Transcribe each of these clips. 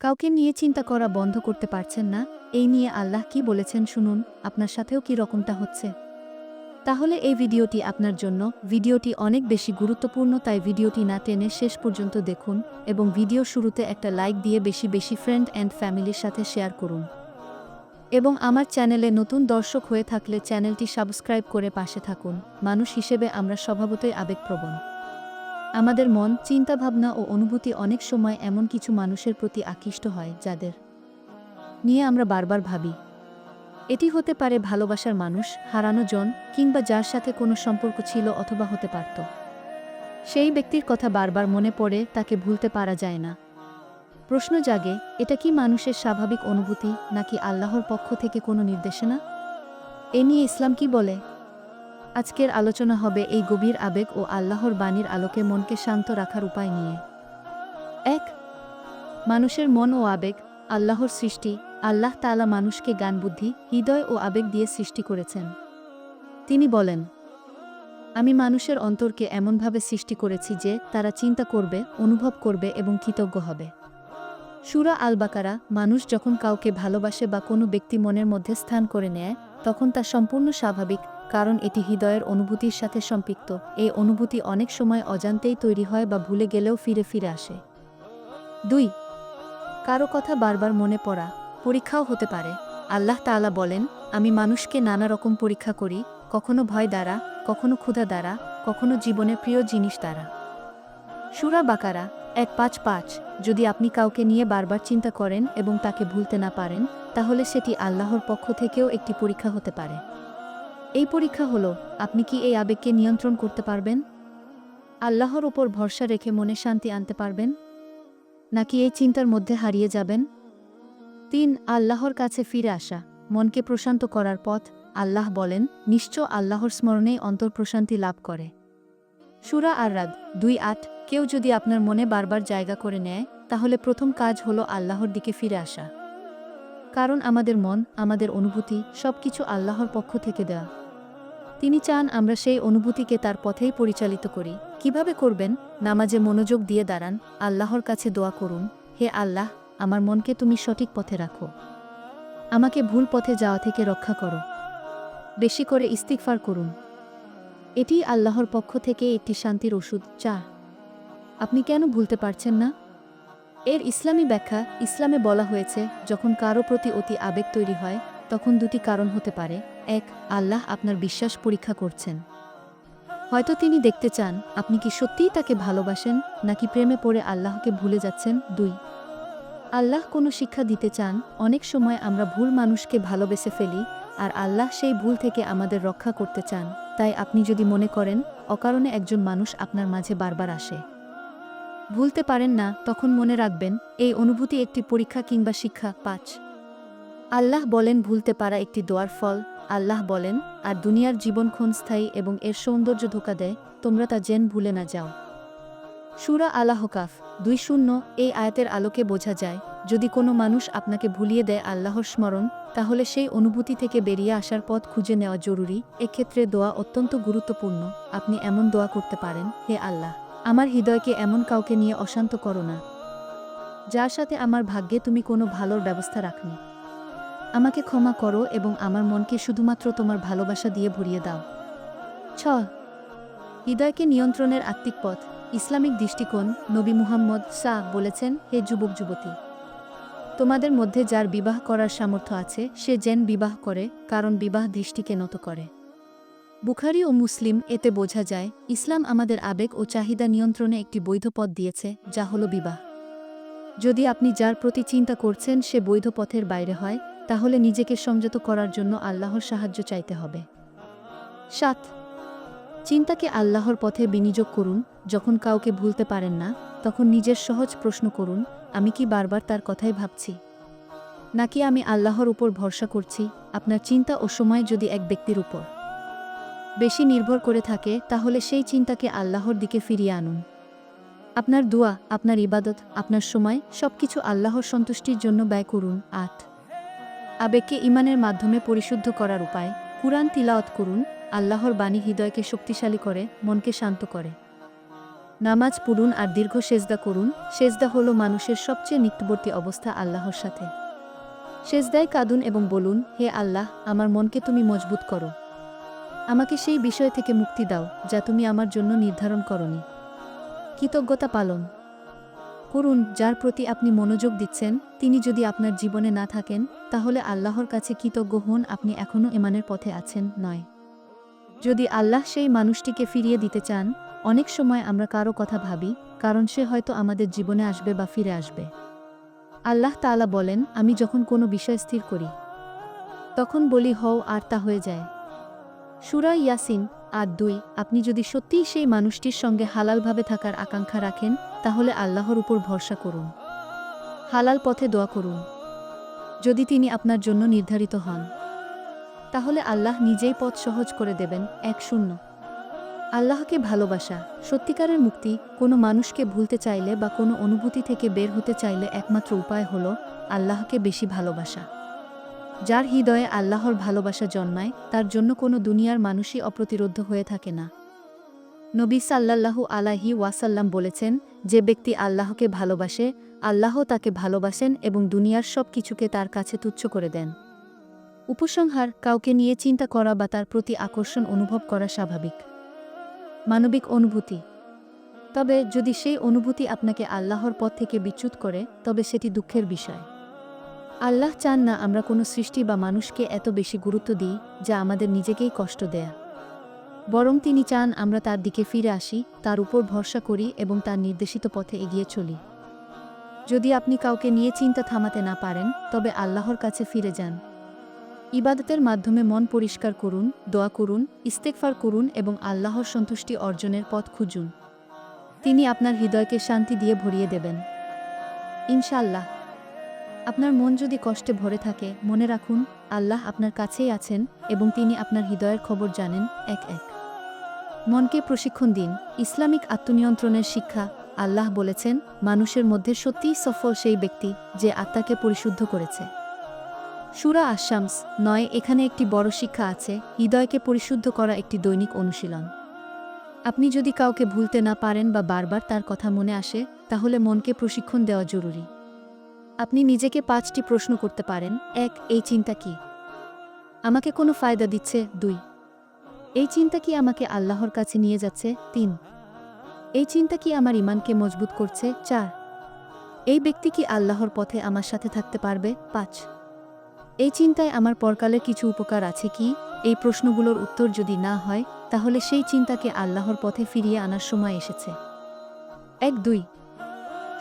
কাউকে নিয়ে চিন্তা করা বন্ধ করতে পারছেন না, এই নিয়ে আল্লাহ কি বলেছেন শুনুন, আপনার সাথেও কি রকমটা হচ্ছে? তাহলে এই ভিডিওটি আপনার জন্য, ভিডিওটি অনেক বেশি গুরুত্বপূর্ণ তাই ভিডিওটি না টেনে শেষ পর্যন্ত দেখুন এবং ভিডিও শুরুতে একটা লাইক দিয়ে বেশি বেশি ফ্রেন্ড অ্যান্ড ফ্যামিলির সাথে শেয়ার করুন। এবং আমার চ্যানেলে নতুন দর্শক হয়ে থাকলে চ্যানেলটি সাবস্ক্রাইব করে পাশে থাকুন, মানুষ হিসেবে আমরা স্বভাবতই আবেগপ্রবণ। আমাদের মন, চিন্তাভাবনা ও অনুভূতি অনেক সময় এমন কিছু মানুষের প্রতি আকৃষ্ট হয়, যাদের নিয়ে আমরা বারবার ভাবি। এটি হতে পারে ভালোবাসার মানুষ, হারানো জন, কিংবা যার সাথে কোনো সম্পর্ক ছিল অথবা হতে পারত। সেই ব্যক্তির কথা বারবার মনে পড়ে, তাকে ভুলতে পারা যায় না। প্রশ্ন জাগে, এটা কি মানুষের স্বাভাবিক অনুভূতি, নাকি আল্লাহর পক্ষ থেকে কোনো নির্দেশনা? এ নিয়ে ইসলাম কি বলে? আজকের আলোচনা হবে এই গভীর আবেগ ও আল্লাহর বাণীর আলোকে মনকে শান্ত রাখার উপায় নিয়ে। এক, মানুষের মন ও আবেগ, আল্লাহর সৃষ্টি, আল্লাহ তাআলা মানুষকে জ্ঞান, বুদ্ধি, হৃদয় ও আবেগ দিয়ে সৃষ্টি করেছেন। তিনি বলেন, আমি মানুষের অন্তরকে এমনভাবে সৃষ্টি করেছি যে তারা চিন্তা করবে, অনুভব করবে এবং কৃতজ্ঞ হবে। সুরা আল বাকারা মানুষ যখন কাউকে ভালোবাসে বা কোনো ব্যক্তি মনের মধ্যে স্থান করে নেয়, তখন তা সম্পূর্ণ স্বাভাবিক কারণ এটি হৃদয়ের অনুভূতির সাথে সম্পৃক্ত। এই অনুভূতি অনেক সময় অজান্তেই তৈরি হয় বা ভুলে গেলেও ফিরে ফিরে আসে। দুই, কারও কথা বারবার মনে পড়া। পরীক্ষাও হতে পারে। আল্লাহ তাআলা বলেন, আমি মানুষকে নানা রকম পরীক্ষা করি। কখনো ভয় দ্বারা, কখনো ক্ষুধা দ্বারা, কখনো জীবনের প্রিয় জিনিস দ্বারা। সুরা বাকারা, এক পাঁচ পাঁচ। যদি আপনি কাউকে নিয়ে বারবার চিন্তা করেন এবং তাকে ভুলতে না পারেন, তাহলে সেটি আল্লাহর পক্ষ থেকেও একটি পরীক্ষা হতে পারে। এই পরীক্ষা হলো, আপনি কি এই আবেগকে নিয়ন্ত্রণ করতে পারবেন? আল্লাহর ওপর ভরসা রেখে মনে শান্তি আনতে পারবেন? নাকি এই চিন্তার মধ্যে হারিয়ে যাবেন? তিন, আল্লাহর কাছে ফিরে আসা, মনকে প্রশান্ত করার পথ, আল্লাহ বলেন, নিশ্চয় আল্লাহর স্মরণেই অন্তর প্রশান্তি লাভ করে। সুরা আর রাদ দুই আট, কেউ যদি আপনার মনে বারবার জায়গা করে নেয়, তাহলে প্রথম কাজ হলো আল্লাহর দিকে ফিরে আসা। কারণ আমাদের মন, আমাদের অনুভূতি সবকিছু আল্লাহর পক্ষ থেকে দেওয়া তিনি চান আমরা সেই অনুভূতিকে তার পথেই পরিচালিত করি। কীভাবে করবেন? নামাজে মনোযোগ দিয়ে দাঁড়ান, আল্লাহর কাছে দোয়া করুন, হে আল্লাহ, আমার মনকে তুমি সঠিক পথে রাখো। আমাকে ভুল পথে যাওয়া থেকে রক্ষা করো। বেশি করে ইস্তিকফার করুন। এটি আল্লাহর পক্ষ থেকে একটি শান্তির ওষুধ। চা আপনি কেন ভুলতে পারছেন না? এর ইসলামী ব্যাখ্যা ইসলামে বলা হয়েছে, যখন কারও প্রতি অতি আবেগ তৈরি হয়, তখন দুটি কারণ হতে পারে। এক, আল্লাহ আপনার বিশ্বাস পরীক্ষা করছেন। হয়তো তিনি দেখতে চান, আপনি কি সত্যিই তাকে ভালোবাসেন, নাকি প্রেমে পড়ে আল্লাহকে ভুলে যাচ্ছেন? দুই, আল্লাহ কোনো শিক্ষা দিতে চান, অনেক সময় আমরা ভুল মানুষকে ভালোবেসে ফেলি, আর আল্লাহ সেই ভুল থেকে আমাদের রক্ষা করতে চান। তাই আপনি যদি মনে করেন, অকারণে একজন মানুষ আপনার মাঝে বারবার আসে। ভুলতে পারেন না, তখন মনে রাখবেন, এই অনুভূতি একটি পরীক্ষা কিংবা শিক্ষা। পাঁচ। আল্লাহ বলেন, ভুলতে পারা একটি দোয়ার ফল। আল্লাহ বলেন, আর দুনিয়ার জীবন ক্ষণস্থায়ী এবং এর সৌন্দর্য ধোকা দেয়, তোমরা তা জেন ভুলে না যাও। সুরা আলাহ কাফ দুই শূন্য, এই আয়াতের আলোকে বোঝা যায়, যদি কোনো মানুষ আপনাকে ভুলিয়ে দেয় আল্লাহর স্মরণ, তাহলে সেই অনুভূতি থেকে বেরিয়ে আসার পথ খুঁজে নেওয়া জরুরি। এক্ষেত্রে দোয়া অত্যন্ত গুরুত্বপূর্ণ। আপনি এমন দোয়া করতে পারেন, হে আল্লাহ। আমার হৃদয়কে এমন কাউকে নিয়ে অশান্ত করো না। যার সাথে আমার ভাগ্যে তুমি কোনো ভালোর ব্যবস্থা রাখনি। আমাকে ক্ষমা করো এবং আমার মনকে শুধুমাত্র তোমার ভালোবাসা দিয়ে ভরিয়ে দাও। ছ। হৃদয়কে নিয়ন্ত্রণের আত্মিক পথ। ইসলামিক দৃষ্টিকোণ, নবী মুহাম্মদ শাহ বলেছেন, হে যুবক, যুবতী, তোমাদের মধ্যে যার বিবাহ করার সামর্থ্য আছে, সে যেন বিবাহ করে, কারণ বিবাহ দৃষ্টিকে নত করে। বুখারি ও মুসলিম এতে বোঝা যায়, ইসলাম আমাদের আবেগ ও চাহিদা নিয়ন্ত্রণে একটি বৈধ পথ দিয়েছে, যা হল বিবাহ। যদি আপনি যার প্রতি চিন্তা করছেন সে বৈধ পথের বাইরে হয়, তাহলে নিজেকে সংযত করার জন্য আল্লাহর সাহায্য চাইতে হবে। সাত, চিন্তাকে আল্লাহর পথে বিনিয়োগ করুন, যখন কাউকে ভুলতে পারেন না, তখন নিজের সহজ প্রশ্ন করুন, আমি কি বারবার তার কথাই ভাবছি? নাকি আমি আল্লাহর উপর ভরসা করছি, আপনার চিন্তা ও সময় যদি এক ব্যক্তির উপর। বেশি নির্ভর করে থাকে, তাহলে সেই চিন্তাকে আল্লাহর দিকে ফিরিয়ে আনুন। আপনার দোয়া, আপনার ইবাদত, আপনার সময়, সবকিছু আল্লাহর সন্তুষ্টির জন্য ব্যয় করুন। আট। আবেগকে ইমানের মাধ্যমে পরিশুদ্ধ করার উপায়, কুরআন তিলাওয়াত করুন, আল্লাহর বাণী হৃদয়কে শক্তিশালী করে, মনকে শান্ত করে। নামাজ পড়ুন আর দীর্ঘ সেজদা করুন, সেজদা হলো মানুষের সবচেয়ে নিত্যবর্তী অবস্থা আল্লাহর সাথে। সেজদায় কাঁদুন এবং বলুন, হে আল্লাহ, আমার মনকে তুমি মজবুত করো। আমাকে সেই বিষয় থেকে মুক্তি দাও, যা তুমি আমার জন্য নির্ধারণ করনি। কৃতজ্ঞতা পালন। করুন, যার প্রতি আপনি মনোযোগ দিচ্ছেন, তিনি যদি আপনার জীবনে না থাকেন, তাহলে আল্লাহর কাছে কৃতজ্ঞ হন, আপনি এখনও এমানের পথে আছেন, নয়। যদি আল্লাহ সেই মানুষটিকে ফিরিয়ে দিতে চান, অনেক সময় আমরা কারও কথা ভাবি, কারণ সে হয়তো আমাদের জীবনে আসবে বা ফিরে আসবে। আল্লাহ তাআলা বলেন, আমি যখন কোনো বিষয় স্থির করি, তখন বলি, হও, আর তা হয়ে যায়। সুরা ইয়াসিন আর দুই, আপনি যদি সত্যিই সেই মানুষটির সঙ্গে হালালভাবে থাকার আকাঙ্ক্ষা রাখেন, তাহলে আল্লাহর উপর ভরসা করুন। হালাল পথে দোয়া করুন। যদি তিনি আপনার জন্য নির্ধারিত হন, তাহলে আল্লাহ নিজেই পথ সহজ করে দেবেন, এক শূন্য। আল্লাহকে ভালোবাসা, সত্যিকারের মুক্তি, কোনো মানুষকে ভুলতে চাইলে বা কোনো অনুভূতি থেকে বের হতে চাইলে একমাত্র উপায় হল আল্লাহকে বেশি ভালোবাসা। যার হৃদয়ে আল্লাহর ভালোবাসা জন্মায়, তার জন্য কোনো দুনিয়ার মানুষই অপ্রতিরোধ হয়ে থাকে না। নবী সাল্লাল্লাহু আলাহি ওয়াসাল্লাম বলেছেন, যে ব্যক্তি আল্লাহকে ভালোবাসে, আল্লাহ তাকে ভালোবাসেন এবং দুনিয়ার সব কিছুকে তার কাছে তুচ্ছ করে দেন। উপসংহার, কাউকে নিয়ে চিন্তা করা বা তার প্রতি আকর্ষণ অনুভব করা স্বাভাবিক। মানবিক অনুভূতি। তবে যদি সেই অনুভূতি আপনাকে আল্লাহর পথ থেকে বিচ্যুত করে, তবে সেটি দুঃখের বিষয়। আল্লাহ চান না আমরা কোনো সৃষ্টি বা মানুষকে এত বেশি গুরুত্ব দিই যা আমাদের নিজেকেই কষ্ট দেয়া। বরং তিনি চান আমরা তার দিকে ফিরে আসি, তার উপর ভরসা করি এবং তার নির্দেশিত পথে এগিয়ে চলি। যদি আপনি কাউকে নিয়ে চিন্তা থামাতে না পারেন, তবে আল্লাহর কাছে ফিরে যান। ইবাদতের মাধ্যমে মন পরিষ্কার করুন, দোয়া করুন ইস্তেকফার করুন এবং আল্লাহর সন্তুষ্টি অর্জনের পথ খুঁজুন। তিনি আপনার হৃদয়কে শান্তি দিয়ে ভরিয়ে দেবেন। ইনশাল্লাহ আপনার মন যদি কষ্টে ভরে থাকে, মনে রাখুন, আল্লাহ আপনার কাছেই আছেন এবং তিনি আপনার হৃদয়ের খবর জানেন এক এক। মনকে প্রশিক্ষণ দিন। ইসলামিক আত্মনিয়ন্ত্রণের শিক্ষা আল্লাহ বলেছেন, মানুষের মধ্যে সত্যিই সফল সেই ব্যক্তি যে আত্মাকে পরিশুদ্ধ করেছে। সুরা আশামস নয়, এখানে একটি বড় শিক্ষা আছে, হৃদয়কে পরিশুদ্ধ করা একটি দৈনিক অনুশীলন। আপনি যদি কাউকে ভুলতে না পারেন বা বারবার তার কথা মনে আসে, তাহলে মনকে প্রশিক্ষণ দেওয়া জরুরি। আপনি নিজেকে পাঁচটি প্রশ্ন করতে পারেন। এক, এই চিন্তা কি? আমাকে কোনো ফায়দা দিচ্ছে? দুই, এই চিন্তা কি আমাকে আল্লাহর কাছে নিয়ে যাচ্ছে? তিন, এই চিন্তা কি আমার ইমানকে মজবুত করছে? চার, এই ব্যক্তি কি আল্লাহর পথে আমার সাথে থাকতে পারবে? পাঁচ, এই চিন্তায় আমার পরকালের কিছু উপকার আছে কি? এই প্রশ্নগুলোর উত্তর যদি না হয়, তাহলে সেই চিন্তাকে আল্লাহর পথে ফিরিয়ে আনার সময় এসেছে। এক, দুই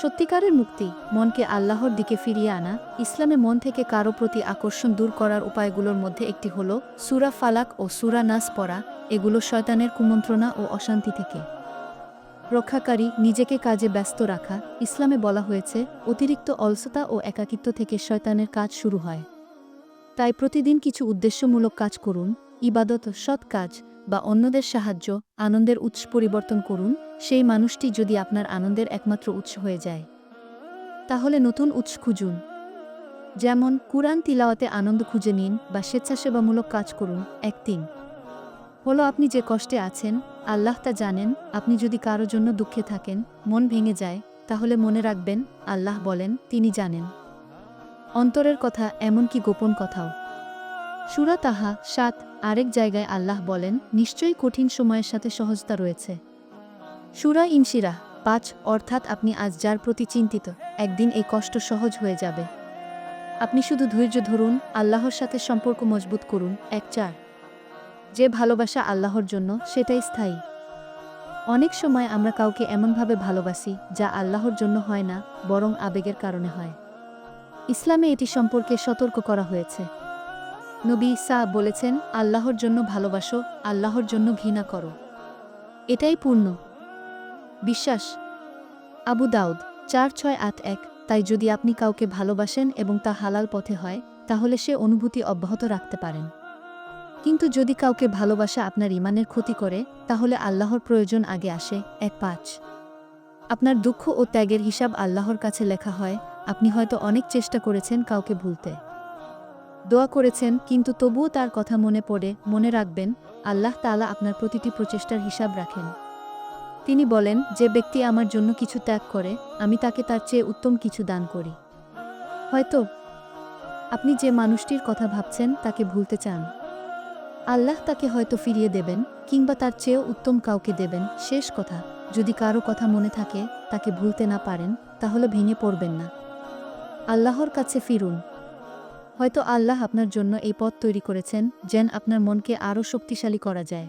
সত্যিকারের মুক্তি, মনকে আল্লাহর দিকে ফিরিয়ে আনা, ইসলামে মন থেকে কারও প্রতি আকর্ষণ দূর করার উপায়গুলোর মধ্যে একটি হল সুরা ফালাক ও সুরা নাস পড়া, এগুলো শয়তানের কুমন্ত্রণা ও অশান্তি থেকে। রক্ষাকারী, নিজেকে কাজে ব্যস্ত রাখা, ইসলামে বলা হয়েছে, অতিরিক্ত অলসতা ও একাকিত্ব থেকে শয়তানের কাজ শুরু হয়। তাই প্রতিদিন কিছু উদ্দেশ্যমূলক কাজ করুন, ইবাদত সৎ কাজ বা অন্যদের সাহায্য, আনন্দের উৎস পরিবর্তন করুন সেই মানুষটি যদি আপনার আনন্দের একমাত্র উৎস হয়ে যায়, তাহলে নতুন উৎস খুঁজুন। যেমন কুরআন তিলাওয়াতে আনন্দ খুঁজে নিন বা স্বেচ্ছাসেবামূলক কাজ করুন, এক তিন। হলো আপনি যে কষ্টে আছেন, আল্লাহ তা জানেন, আপনি যদি কারও জন্য দুঃখে থাকেন, মন ভেঙে যায়, তাহলে মনে রাখবেন, আল্লাহ বলেন, তিনি জানেন। অন্তরের কথা এমনকি গোপন কথাও। সুরা তাহা সাত, আরেক জায়গায় আল্লাহ বলেন, নিশ্চয়ই কঠিন সময়ের সাথে সহজতা রয়েছে। সুরা ইনশিরা পাঁচ, অর্থাৎ আপনি আজ যার প্রতি চিন্তিত, একদিন এই কষ্ট সহজ হয়ে যাবে। আপনি শুধু ধৈর্য ধরুন, আল্লাহর সাথে সম্পর্ক মজবুত করুন। এক, চার, যে ভালোবাসা আল্লাহর জন্য, সেটাই স্থায়ী। অনেক সময় আমরা কাউকে এমনভাবে ভালোবাসি, যা আল্লাহর জন্য হয় না, বরং আবেগের কারণে হয়। ইসলামে এটি সম্পর্কে সতর্ক করা হয়েছে। নবী সা বলেছেন, আল্লাহর জন্য ভালোবাসো, আল্লাহর জন্য ঘৃণা করো। এটাই পূর্ণ। বিশ্বাস। আবু দাউদ, চার ছয় আট এক, তাই যদি আপনি কাউকে ভালোবাসেন এবং তা হালাল পথে হয়, তাহলে সে অনুভূতি অব্যাহত রাখতে পারেন। কিন্তু যদি কাউকে ভালোবাসা আপনার ইমানের ক্ষতি করে, তাহলে আল্লাহর প্রয়োজন আগে আসে, এক পাঁচ। আপনার দুঃখ ও ত্যাগের হিসাব আল্লাহর কাছে লেখা হয়, আপনি হয়তো অনেক চেষ্টা করেছেন কাউকে ভুলতে। দোয়া করেছেন, কিন্তু তবুও তার কথা মনে পড়ে, মনে রাখবেন, আল্লাহ তাআলা আপনার প্রতিটি প্রচেষ্টার হিসাব রাখেন। তিনি বলেন, যে ব্যক্তি আমার জন্য কিছু ত্যাগ করে, আমি তাকে তার চেয়ে উত্তম কিছু দান করি। হয়তো আপনি যে মানুষটির কথা ভাবছেন, তাকে ভুলতে চান। আল্লাহ তাকে হয়তো ফিরিয়ে দেবেন, কিংবা তার চেয়েও উত্তম কাউকে দেবেন। শেষ কথা, যদি কারও কথা মনে থাকে, তাকে ভুলতে না পারেন, তাহলে ভেঙে পড়বেন না। আল্লাহর কাছে ফিরুন। হয়তো আল্লাহ আপনার জন্য এই পথ তৈরি করেছেন, যেন আপনার মনকে আরও শক্তিশালী করা যায়।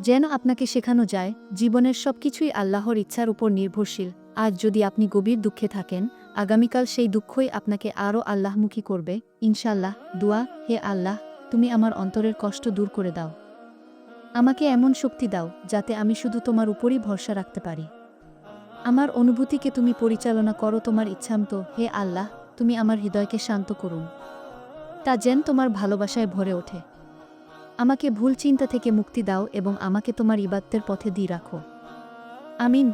যেন আপনাকে শেখানো যায়, জীবনের সব কিছুই আল্লাহর ইচ্ছার উপর নির্ভরশীল। আজ যদি আপনি গভীর দুঃখে থাকেন, আগামীকাল সেই দুঃখই আপনাকে আরও আল্লাহমুখী করবে। ইনশাল্লাহ দুয়া, হে আল্লাহ, তুমি আমার অন্তরের কষ্ট দূর করে দাও। আমাকে এমন শক্তি দাও, যাতে আমি শুধু তোমার উপরই ভরসা রাখতে পারি। আমার অনুভূতিকে তুমি পরিচালনা করো, তোমার ইচ্ছামতো। হে আল্লাহ, তুমি আমার হৃদয়কে শান্ত করুন। তা যেন তোমার ভালোবাসায় ভরে ওঠে। আমাকে ভুল চিন্তা থেকে মুক্তি দাও এবং আমাকে তোমার ইবাত্তের পথে দিয়ে রাখো। আমিন।